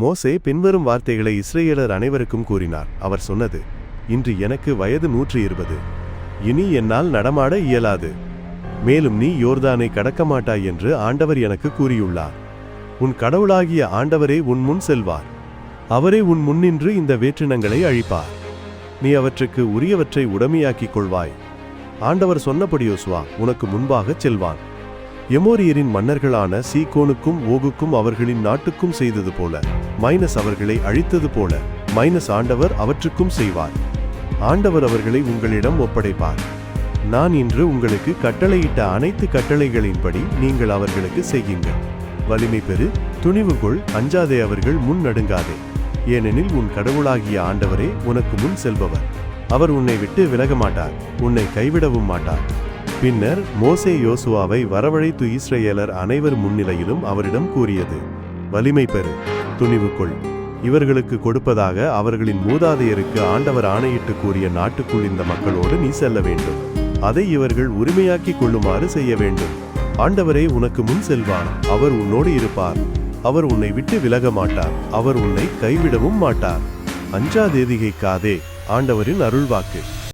மோசே பின்வரும் வார்த்தைகளை இஸ்ரேலர் அனைவருக்கும் கூறினார். அவர் சொன்னது இன்று எனக்கு வயது நூற்று இருபது இனி என்னால் நடமாட இயலாது. மேலும் நீ யோர்தானை கடக்க மாட்டாய் என்று ஆண்டவர் எனக்கு கூறியுள்ளார். உன் கடவுளாகிய ஆண்டவரே உன் முன் செல்வார். அவரே உன் முன்னின்று இந்த வேற்றினங்களை அழிப்பார். நீ அவற்றுக்கு உரியவற்றை உடமையாக்கிக் கொள்வாய். ஆண்டவர் சொன்னபடி யோசுவா உனக்கு முன்பாகச் செல்வான். எமோரியரின் மன்னர்களான சீகோனுக்கும் ஓகுக்கும் அவர்களின் நாட்டுக்கும் செய்தது போல மைனஸ் அவர்களை அழித்தது போல மைனஸ் ஆண்டவர் அவற்றுக்கும் செய்வார். ஆண்டவர் அவர்களை உங்களிடம் ஒப்படைப்பார். நான் இன்று உங்களுக்கு கட்டளையிட்ட அனைத்து கட்டளைகளின்படி நீங்கள் அவர்களுக்கு செய்யுங்கள். வலிமை பெறு துணிவு கொள் அஞ்சாதே அவர்கள் முன் நடுங்காதே. ஏனெனில் உன் கடவுளாகிய ஆண்டவரே உனக்கு முன் செல்பவர். அவர் உன்னை விட்டு விலக மாட்டார் உன்னை கைவிடவும் மாட்டார். பின்னர் மோசே யோசுவாவை வரவழைத்து இஸ்ரேலர் அனைவர் முன்னிலையிலும் அவரிடம் கூறியது வலிமை பெறு துணிவு கொள். இவர்களுக்கு கொடுப்பதாக அவர்களின் மூதாதையருக்கு ஆண்டவர் ஆணையிட்டு கூறிய நாட்டுக்குள் இந்த மக்களோடு நீ செல்ல வேண்டும். அதை இவர்கள் உரிமையாக்கிக் கொள்ளுமாறு செய்ய வேண்டும். ஆண்டவரே உனக்கு முன் செல்வார். அவர் உன்னோடு இருப்பார். அவர் உன்னை விட்டு விலக மாட்டார். அவர் உன்னை கைவிடவும் மாட்டார். அஞ்சாதேதிகைக்காதே ஆண்டவரின் அருள்வாக்கு.